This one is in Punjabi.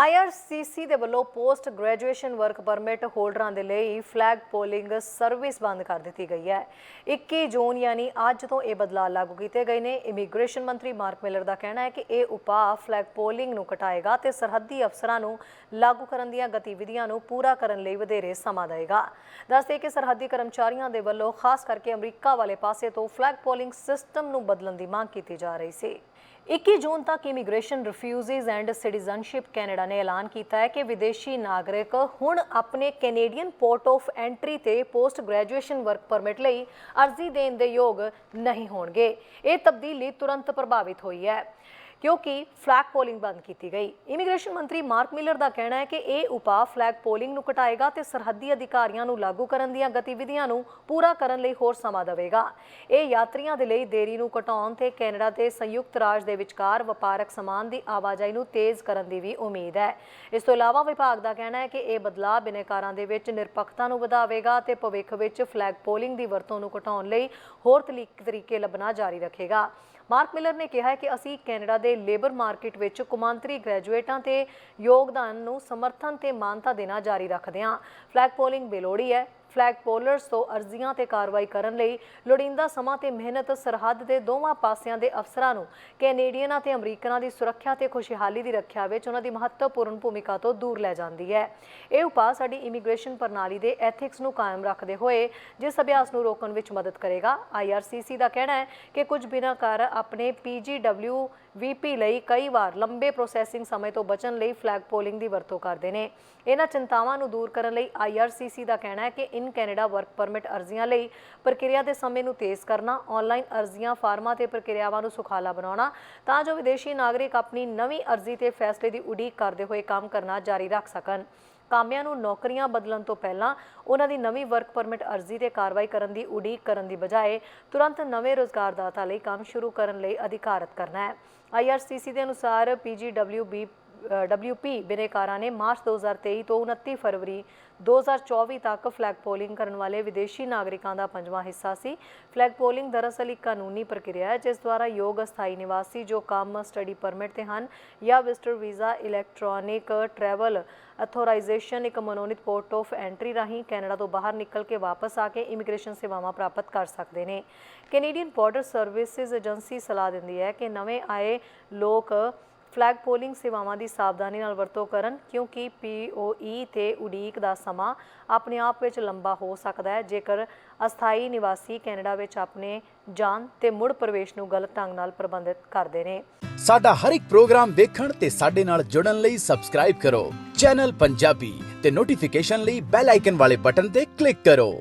IRCC ਦੇ ਵੱਲੋਂ ਪੋਸਟ ਗ੍ਰੈਜੂਏਸ਼ਨ ਵਰਕ ਪਰਮਿਟ ਹੋਲਡਰਾਂ ਦੇ ਲਈ ਫਲੈਗ ਪੋਲਿੰਗ ਸਰਵਿਸ ਬੰਦ ਕਰ ਦਿੱਤੀ ਗਈ ਹੈ। 21 ਜੂਨ ਯਾਨੀ ਅੱਜ ਤੋਂ ਇਹ ਬਦਲਾਅ ਲਾਗੂ ਕੀਤੇ ਗਏ ਨੇ। ਇਮੀਗ੍ਰੇਸ਼ਨ ਮੰਤਰੀ ਮਾਰਕ ਮਿਲਰ ਦਾ ਕਹਿਣਾ ਹੈ ਕਿ ਇਹ ਉਪਾਅ ਫਲੈਗ ਪੋਲਿੰਗ ਨੂੰ ਘਟਾਏਗਾ ਤੇ ਸਰਹੱਦੀ ਅਫਸਰਾਂ ਨੂੰ ਲਾਗੂ ਕਰਨ ਦੀਆਂ ਗਤੀਵਿਧੀਆਂ ਨੂੰ ਪੂਰਾ ਕਰਨ ਲਈ ਵਧੇਰੇ ਸਮਾਂ ਦੇਵੇਗਾ। ਦੱਸਦੇ ਕਿ ਸਰਹੱਦੀ ਕਰਮਚਾਰੀਆਂ ਦੇ ਵੱਲੋਂ ਖਾਸ ਕਰਕੇ ਅਮਰੀਕਾ ਵਾਲੇ ਪਾਸੇ ਤੋਂ ਫਲੈਗ ਪੋਲਿੰਗ ਸਿਸਟਮ ਨੂੰ ਬਦਲਣ ਦੀ ਮੰਗ ਕੀਤੀ ਜਾ ਰਹੀ ਸੀ। 21 ਜੂਨ ਤੱਕ immigration refugees and citizenship Canada ਨੇ ਐਲਾਨ ਕੀਤਾ ਹੈ ਕਿ ਵਿਦੇਸ਼ੀ ਨਾਗਰਿਕ ਹੁਣ ਆਪਣੇ ਕੈਨੇਡੀਅਨ ਪੋਰਟ ਆਫ ਐਂਟਰੀ ਤੇ ਪੋਸਟ ਗ੍ਰੈਜੂਏਸ਼ਨ ਵਰਕ ਪਰਮਿਟ ਲਈ ਅਰਜ਼ੀ ਦੇਣ ਦੇ ਯੋਗ ਨਹੀਂ ਹੋਣਗੇ। ਇਹ ਤਬਦੀਲੀ ਤੁਰੰਤ ਪ੍ਰਭਾਵਿਤ ਹੋਈ ਹੈ। ਕਿਉਂਕਿ ਫਲੈਗ ਪੋਲਿੰਗ ਬੰਦ ਕੀਤੀ ਗਈ। ਇਮੀਗ੍ਰੇਸ਼ਨ ਮੰਤਰੀ ਮਾਰਕ ਮਿਲਰ ਦਾ ਕਹਿਣਾ ਹੈ ਕਿ ਇਹ ਉਪਾਅ ਫਲੈਗ ਪੋਲਿੰਗ ਨੂੰ ਘਟਾਏਗਾ ਤੇ ਸਰਹੱਦੀ ਅਧਿਕਾਰੀਆਂ ਨੂੰ ਲਾਗੂ ਕਰਨ ਦੀਆਂ ਗਤੀਵਿਧੀਆਂ ਨੂੰ ਪੂਰਾ ਕਰਨ ਲਈ ਹੋਰ ਸਮਾਂ ਦੇਵੇਗਾ। ਇਹ ਯਾਤਰੀਆਂ ਦੇ ਲਈ ਦੇਰੀ ਨੂੰ ਘਟਾਉਣ ਤੇ ਕੈਨੇਡਾ ਤੇ ਸੰਯੁਕਤ ਰਾਜ ਦੇ ਵਿਚਕਾਰ ਵਪਾਰਕ ਸਮਾਨ ਦੀ ਆਵਾਜਾਈ ਨੂੰ ਤੇਜ਼ ਕਰਨ ਦੀ ਵੀ ਉਮੀਦ ਹੈ। ਇਸ ਤੋਂ ਇਲਾਵਾ ਵਿਭਾਗ ਦਾ ਕਹਿਣਾ ਹੈ ਕਿ ਇਹ ਬਦਲਾਅ ਬਿਨੈਕਾਰਾਂ ਦੇ ਵਿੱਚ ਨਿਰਪੱਖਤਾ ਨੂੰ ਵਧਾਵੇਗਾ ਤੇ ਭਵਿੱਖ ਵਿੱਚ ਫਲੈਗ ਪੋਲਿੰਗ ਦੀ ਵਰਤੋਂ ਨੂੰ ਘਟਾਉਣ ਲਈ ਹੋਰ ਤਰੀਕ- ਤਰੀਕੇ ਲੱਭਣਾ ਜਾਰੀ ਰੱਖੇਗਾ। ਮਾਰਕ ਮਿਲਰ ਨੇ ਕਿਹਾ ਹੈ ਕਿ ਅਸੀਂ ਕੈਨੇਡਾ ਦੇ ਲੇਬਰ ਮਾਰਕੀਟ ਵਿੱਚ ਕੁਮਾਂਤਰੀ ਗ੍ਰੈਜੂਏਟਾਂ ਤੇ ਯੋਗਦਾਨ ਨੂੰ ਸਮਰਥਨ ਤੇ ਮਾਨਤਾ ਦੇਣਾ ਜਾਰੀ ਰੱਖਦੇ ਹਾਂ। ਫਲੈਗ ਪੋਲਿੰਗ ਬੇਲੋੜੀ ਹੈ। ਫਲੈਗ ਪੋਲਰਸ ਤੋਂ ਅਰਜ਼ੀਆਂ ਤੇ ਕਾਰਵਾਈ ਕਰਨ ਲਈ ਲੋੜੀਂਦਾ ਸਮਾਂ ਤੇ ਮਿਹਨਤ, ਸਰਹੱਦ ਦੇ ਦੋਵਾਂ ਪਾਸਿਆਂ ਦੇ ਅਫਸਰਾਂ ਨੂੰ ਕੈਨੇਡੀਅਨਾਂ ਤੇ ਅਮਰੀਕਨਾਂ ਦੀ ਸੁਰੱਖਿਆ ਤੇ ਖੁਸ਼ਹਾਲੀ ਦੀ ਰੱਖਿਆ ਵਿੱਚ ਉਹਨਾਂ ਦੀ ਮਹੱਤਵਪੂਰਨ ਭੂਮਿਕਾ ਤੋਂ ਦੂਰ ਲੈ ਜਾਂਦੀ ਹੈ। ਇਹ ਉਪਾਅ ਸਾਡੀ ਇਮੀਗ੍ਰੇਸ਼ਨ ਪ੍ਰਣਾਲੀ ਦੇ ਐਥਿਕਸ ਨੂੰ ਕਾਇਮ ਰੱਖਦੇ ਹੋਏ ਜਿਸ ਅਭਿਆਸ ਨੂੰ ਰੋਕਣ ਵਿੱਚ ਮਦਦ ਕਰੇਗਾ। ਆਈਆਰਸੀਸੀ ਦਾ ਕਹਿਣਾ ਹੈ ਕਿ ਕੁਝ ਬਿਨਾਕਾਰ ਆਪਣੇ ਪੀਜੀਡਬਲਿਊ ਵੀਪੀ ਲਈ ਕਈ ਵਾਰ ਲੰਬੇ ਪ੍ਰੋਸੈਸਿੰਗ ਸਮੇਂ ਤੋਂ ਬਚਣ ਲਈ ਫਲੈਗ ਪੋਲਿੰਗ ਦੀ ਵਰਤੋਂ ਕਰਦੇ ਨੇ। ਇਹਨਾਂ ਚਿੰਤਾਵਾਂ ਨੂੰ ਦੂਰ ਕਰਨ ਲਈ ਆਈਆਰਸੀਸੀ ਦਾ ਕਹਿਣਾ ਹੈ ਕਿ ਇਨ ਕੈਨੇਡਾ ਵਰਕ ਪਰਮਿਟ ਅਰਜ਼ੀਆਂ ਲਈ। ਪ੍ਰਕਿਰਿਆ ਦੇ ਸਮੇਂ ਨੂੰ ਤੇਜ਼ ਕਰਨਾ ਆਨਲਾਈਨ ਅਰਜ਼ੀਆਂ, ਫਾਰਮਾਂ ਤੇ ਪ੍ਰਕਿਰਿਆਵਾਂ ਨੂੰ ਸੁਖਾਲਾ ਬਣਾਉਣਾ, ਤਾਂ ਜੋ ਵਿਦੇਸ਼ੀ ਨਾਗਰਿਕ ਆਪਣੀ ਨਵੀਂ ਅਰਜ਼ੀ ਤੇ ਫੈਸਲੇ ਦੀ ਉਡੀਕ ਕਰਦੇ ਹੋਏ ਕੰਮ ਕਰਨਾ ਜਾਰੀ ਰੱਖ ਸਕਣ। ਕਾਮਿਆਂ ਨੂੰ ਨੌਕਰੀਆਂ ਬਦਲਣ ਤੋਂ ਪਹਿਲਾਂ ਉਹਨਾਂ ਦੀ ਨਵੀਂ ਵਰਕ ਪਰਮਿਟ ਅਰਜ਼ੀ ਤੇ ਕਾਰਵਾਈ ਕਰਨ ਦੀ ਉਡੀਕ ਕਰਨ ਦੀ ਬਜਾਏ ਤੁਰੰਤ ਨਵੇਂ ਰੋਜ਼ਗਾਰਦਾਤਾ ਲਈ ਕੰਮ ਸ਼ੁਰੂ ਕਰਨ ਲਈ ਅਧਿਕਾਰਤ ਕਰਨਾ ਹੈ। ਆਈਆਰਸੀਸੀ ਦੇ ਅਨੁਸਾਰ ਪੀਜੀਡਬਲਿਊਬੀ ਡਬਲਯੂਪੀ ਬਿਨੇਕਾਰਾਂ ਨੇ ਮਾਰਚ 2023 ਤੋਂ 29 ਫਰਵਰੀ 2024 ਤੱਕ ਫਲੈਗ ਪੋਲਿੰਗ ਕਰਨ ਵਾਲੇ ਵਿਦੇਸ਼ੀ ਨਾਗਰਿਕਾਂ ਦਾ ਪੰਜਵਾਂ ਹਿੱਸਾ ਸੀ। ਫਲੈਗ ਪੋਲਿੰਗ ਦਰਅਸਲ ਇੱਕ ਕਾਨੂੰਨੀ ਪ੍ਰਕਿਰਿਆ ਹੈ, ਜਿਸ ਦੁਆਰਾ ਯੋਗ ਅਸਥਾਈ ਨਿਵਾਸੀ ਜੋ ਕੰਮ ਸਟੱਡੀ ਪਰਮਿਟ ਤੇ ਹਨ ਜਾਂ visitor visa electronic travel authorization ਇੱਕ ਮਨੋਨੀਤ ਪੋਰਟ ਆਫ ਐਂਟਰੀ ਰਾਹੀਂ ਕੈਨੇਡਾ ਤੋਂ ਬਾਹਰ ਨਿਕਲ ਕੇ ਵਾਪਸ ਆ ਕੇ ਇਮੀਗ੍ਰੇਸ਼ਨ ਸੇਵਾਵਾਂ ਪ੍ਰਾਪਤ ਕਰ ਸਕਦੇ ਨੇ। ਕੈਨੇਡੀਅਨ ਬਾਰਡਰ ਸਰਵਿਸਿਜ਼ ਏਜੰਸੀ ਸਲਾਹ ਦਿੰਦੀ ਹੈ ਕਿ ਨਵੇਂ ਆਏ ਲੋਕ ਫਲੈਗ ਪੋਲਿੰਗ ਸੇਵਾਵਾਂ ਦੀ ਸਾਵਧਾਨੀ ਨਾਲ ਵਰਤੋਂ ਕਰਨ, ਕਿਉਂਕਿ ਪੀਓਈ ਤੇ ਉਡੀਕ ਦਾ ਸਮਾਂ ਆਪਣੇ ਆਪ ਵਿੱਚ ਲੰਬਾ ਹੋ ਸਕਦਾ ਹੈ। ਜੇਕਰ ਅਸਥਾਈ ਨਿਵਾਸੀ ਕੈਨੇਡਾ ਵਿੱਚ ਆਪਣੇ ਜਾਨ ਤੇ ਮੁੜ ਪ੍ਰਵੇਸ਼ ਨੂੰ ਗਲਤ ਢੰਗ ਨਾਲ ਪ੍ਰਬੰਧਿਤ ਕਰਦੇ ਨੇ। ਸਾਡਾ ਹਰ ਇੱਕ ਪ੍ਰੋਗਰਾਮ ਦੇਖਣ ਤੇ ਸਾਡੇ ਨਾਲ ਜੁੜਨ ਲਈ ਸਬਸਕ੍ਰਾਈਬ ਕਰੋ। ਚੈਨਲ ਪੰਜਾਬੀ ਤੇ ਨੋਟੀਫਿਕੇਸ਼ਨ ਲਈ ਬੈਲ ਆਈਕਨ ਵਾਲੇ ਬਟਨ ਤੇ ਕਲਿੱਕ ਕਰੋ।